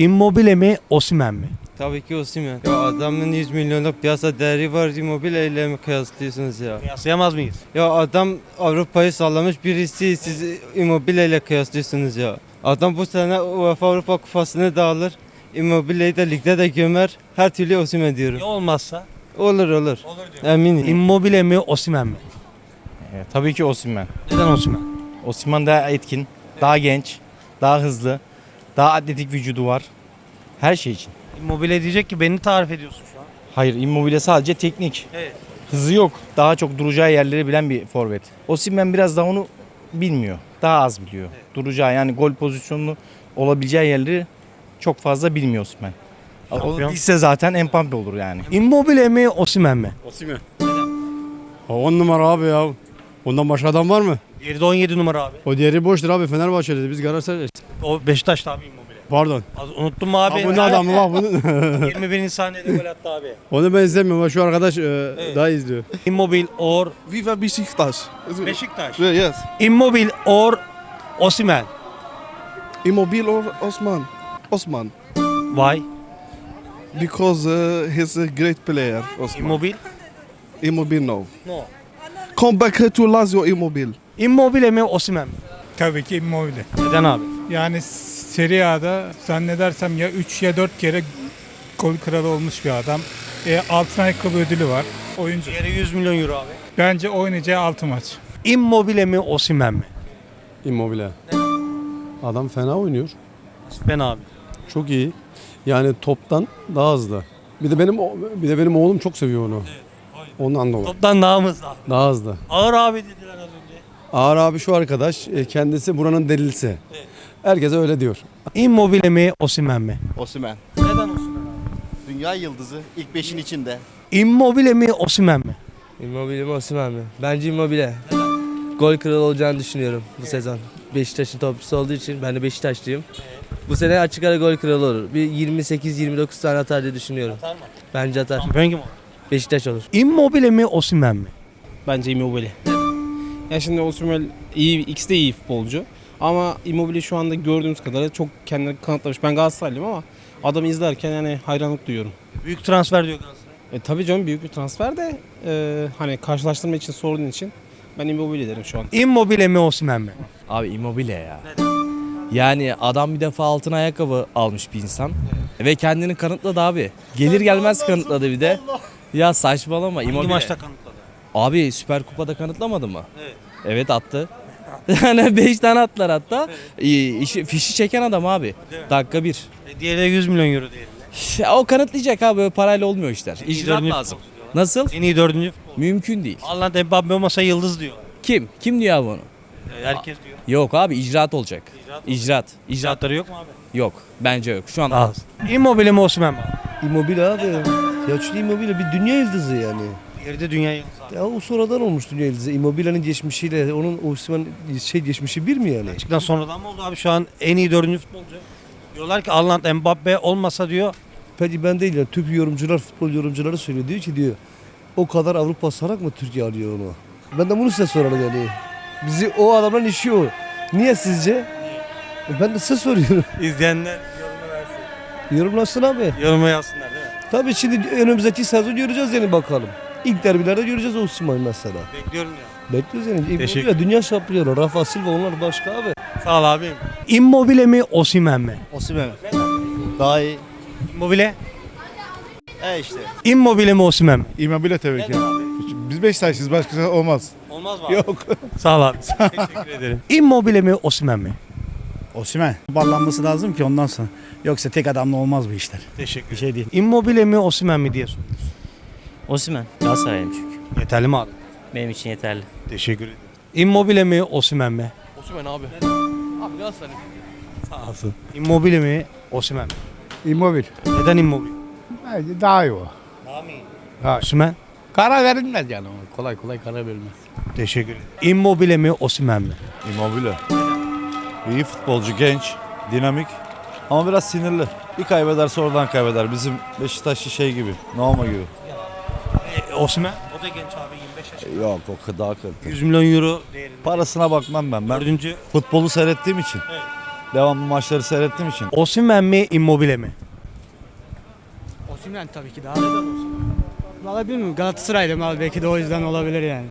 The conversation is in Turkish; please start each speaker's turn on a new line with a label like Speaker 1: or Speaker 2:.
Speaker 1: Immobile mi Osimhen mi?
Speaker 2: Tabii ki Osimhen. Ya adamın 100 milyonluk piyasa değeri var Immobile ile mi kıyaslıyorsunuz ya?
Speaker 1: Kıyaslayamaz mıyız?
Speaker 2: Ya adam Avrupa'yı sallamış birisi siz Immobile ile kıyaslıyorsunuz ya. Adam bu sene UEFA Avrupa Kupası'nı da alır. Immobile'yi de ligde de gömer. Her türlü Osimhen diyorum.
Speaker 1: Ya olmazsa?
Speaker 2: Olur olur.
Speaker 1: Olur
Speaker 2: Eminim.
Speaker 1: Immobile mi Osimhen mi?
Speaker 3: E, tabii ki Osimhen.
Speaker 1: Neden Osimhen?
Speaker 3: Osimhen daha etkin, daha genç, daha hızlı, daha atletik vücudu var. Her şey için.
Speaker 1: Immobile diyecek ki beni tarif ediyorsun şu an.
Speaker 3: Hayır Immobile sadece teknik.
Speaker 1: Evet.
Speaker 3: Hızı yok. Daha çok duracağı yerleri bilen bir forvet. Osimhen biraz daha onu bilmiyor. Daha az biliyor. Duracağı yani gol pozisyonunu olabileceği yerleri çok fazla bilmiyor Osimhen. O değilse zaten Mbappe olur yani.
Speaker 1: Immobile mi Osimhen mi?
Speaker 4: Osimhen. O 10 numara abi ya. Ondan başka adam var mı?
Speaker 1: Diğeri de 17 numara abi.
Speaker 4: O diğeri boştur abi Fenerbahçe'de biz Galatasaray'ız.
Speaker 1: O Beşiktaş'ta abi Immobile.
Speaker 4: Pardon.
Speaker 1: Az unuttum mu abi?
Speaker 4: Abi, bu ne adam mı bak bunu.
Speaker 1: 21. saniyede gol attı abi.
Speaker 4: Onu ben izlemiyorum ama şu arkadaş e, daha izliyor.
Speaker 1: Immobile or
Speaker 5: Viva Besiktas.
Speaker 1: Beşiktaş.
Speaker 5: Yes.
Speaker 1: Immobile or Osimhen.
Speaker 5: Immobile or Osman? Osman.
Speaker 1: Why?
Speaker 5: Because uh, he's a great player. Osman.
Speaker 1: Immobile?
Speaker 5: Immobile no.
Speaker 1: No.
Speaker 5: Come back to Lazio Immobile.
Speaker 1: Immobile mi Osimhen mi?
Speaker 6: Tabii ki Immobile.
Speaker 1: Neden abi?
Speaker 6: Yani Serie A'da zannedersem ya 3 ya 4 kere gol kralı olmuş bir adam. E, altın ayakkabı ödülü var. Oyuncu.
Speaker 1: Diğeri 100 milyon euro abi.
Speaker 6: Bence oynayacağı 6 maç.
Speaker 1: Immobile mi Osimhen mi?
Speaker 4: Immobile. Adam fena oynuyor.
Speaker 1: Ben abi.
Speaker 4: Çok iyi. Yani toptan daha hızlı. Bir de benim bir de benim oğlum çok seviyor onu. Ondan dolayı.
Speaker 1: Toptan daha mı hızlı?
Speaker 4: Daha hızlı.
Speaker 1: Ağır abi dediler az önce.
Speaker 4: Ağır abi şu arkadaş e, kendisi buranın delilisi. Herkese öyle diyor.
Speaker 1: Immobile mi Osimhen mi?
Speaker 7: Osimhen.
Speaker 1: Neden Osimhen?
Speaker 7: Dünya yıldızı ilk beşin içinde.
Speaker 1: Immobile mi Osimhen mi?
Speaker 8: Immobile mi Osimhen mi? Bence Immobile. Gol kralı olacağını düşünüyorum bu sezon. Beşiktaş'ın topçusu olduğu için ben de Beşiktaşlıyım. Bu sene açık ara gol kralı olur. Bir 28-29 tane atar diye düşünüyorum.
Speaker 1: Atar mı?
Speaker 8: Bence atar.
Speaker 1: Kim olur?
Speaker 8: Beşiktaş olur.
Speaker 1: Immobile mi Osimhen mi?
Speaker 9: Bence Immobile. Ya şimdi Osimhen iyi, ikisi de iyi futbolcu. Ama Immobile şu anda gördüğümüz kadarıyla çok kendini kanıtlamış. Ben Galatasaraylıyım ama adamı izlerken yani hayranlık duyuyorum.
Speaker 1: Büyük transfer diyor Galatasaray.
Speaker 9: E, tabii canım büyük bir transfer de e, hani karşılaştırma için sorduğun için ben Immobile derim şu an.
Speaker 1: Immobile mi Osimhen mi?
Speaker 10: Abi Immobile ya. Yani adam bir defa altın ayakkabı almış bir insan. Ve kendini kanıtladı abi. Gelir gelmez kanıtladı bir de. Ya saçmalama
Speaker 1: Hangi
Speaker 10: Immobile.
Speaker 1: maçta kanıtladı?
Speaker 10: Abi Süper Kupa'da kanıtlamadı mı?
Speaker 1: Evet.
Speaker 10: Evet attı. Yani 5 tane attılar hatta. İyi, işi, fişi çeken adam abi. Dakika bir.
Speaker 1: E, diğeri de 100 milyon euro.
Speaker 10: Ya O kanıtlayacak abi böyle parayla olmuyor işler.
Speaker 1: iyi
Speaker 10: İcraat lazım.
Speaker 1: futbolcu.
Speaker 10: Nasıl?
Speaker 1: En iyi dördüncü futbol.
Speaker 10: Mümkün değil.
Speaker 1: Allah Mbappe olmasa yıldız diyor.
Speaker 10: Kim? Kim diyor abi onu?
Speaker 1: E, Herkes diyor.
Speaker 10: Yok abi icraat olacak.
Speaker 1: İcraat
Speaker 10: İcraat. İcraat
Speaker 1: İcraatları yok mu abi?
Speaker 10: yok. Bence yok. Şu an
Speaker 1: Az. Immobile mi Osimhen mi?
Speaker 11: Immobile abi. Ya çünkü Immobile bir dünya yıldızı yani.
Speaker 1: Diğeri de dünya yıldızı abi.
Speaker 11: Ya o sonradan olmuş dünya yıldızı. Immobile'nin geçmişiyle onun Osimhen şey geçmişi bir mi yani?
Speaker 1: Gerçekten sonradan mı oldu abi şu an en iyi dördüncü futbolcu? Diyorlar ki Haaland Mbappe olmasa diyor
Speaker 11: Peki ben değil yani Türk yorumcular, futbol yorumcuları söylüyor. Diyor ki diyor o kadar Avrupa sarak mı Türkiye alıyor onu? Ben de bunu size sorarım yani. Bizi o adamların işi o. Niye sizce? E Ben de size soruyorum.
Speaker 1: izleyenler yoruma versin.
Speaker 11: Yorumlasın abi.
Speaker 1: Yoruma yazsınlar değil mi?
Speaker 11: Tabii şimdi önümüzdeki sezon göreceğiz yani bakalım. İlk derbilerde göreceğiz Osimhen mesela.
Speaker 1: Bekliyorum ya.
Speaker 11: Bekliyoruz yani.
Speaker 1: Teşekkür
Speaker 11: Immobile dünya şampiyonu. Rafa Silva onlar başka abi.
Speaker 1: Sağ ol abim. Immobile mi Osimhen mi?
Speaker 7: Osimhen. Daha iyi.
Speaker 1: Immobile.
Speaker 7: E işte.
Speaker 1: Immobile mi Osimhen mi?
Speaker 4: Immobile tabii
Speaker 1: abi?
Speaker 4: Biz Beşiktaşlıyız başkası olmaz.
Speaker 1: Olmaz mı abi? Yok. Sağ ol abi. Teşekkür ederim. Immobile mi Osimhen mi?
Speaker 3: Osimhen. Ballanması lazım ki ondan sonra. Yoksa tek adamla olmaz bu işler.
Speaker 1: Teşekkür
Speaker 3: Bir şey değil.
Speaker 1: Immobile mi Osimhen mi diye sor.
Speaker 8: Osimhen. Galatasaray'ım çünkü.
Speaker 1: Yeterli mi abi?
Speaker 8: Benim için yeterli.
Speaker 1: Teşekkür ederim. Immobile mi Osimhen mi?
Speaker 8: Osimhen abi. Abi Galatasaray.
Speaker 1: Sağ olsun. Immobile mi Osimhen mi?
Speaker 4: Immobile.
Speaker 1: Neden Immobile?
Speaker 4: Bence daha iyi o.
Speaker 1: Daha mı iyi?
Speaker 4: Ha.
Speaker 1: Osimhen?
Speaker 4: Karar verilmez yani. Kolay kolay karar verilmez.
Speaker 1: Teşekkür ederim. Immobile mi Osimhen mi?
Speaker 12: Immobile. İyi futbolcu, genç, dinamik ama biraz sinirli. Bir kaybederse oradan kaybeder. Bizim Beşiktaşlı şey gibi, Nauma gibi.
Speaker 1: Osman? O da genç abi 25 yaşında.
Speaker 12: Yok o kadar kaliteli.
Speaker 1: 100 milyon euro değerinde.
Speaker 12: Parasına bakmam ben. Ben
Speaker 1: Dördüncü.
Speaker 12: futbolu seyrettiğim için. Evet. Devamlı maçları seyrettiğim için.
Speaker 1: Osman mi Immobile mi?
Speaker 8: Osimhen tabii ki daha. Valla bilmiyorum Galatasaray'dım abi belki de o yüzden olabilir yani.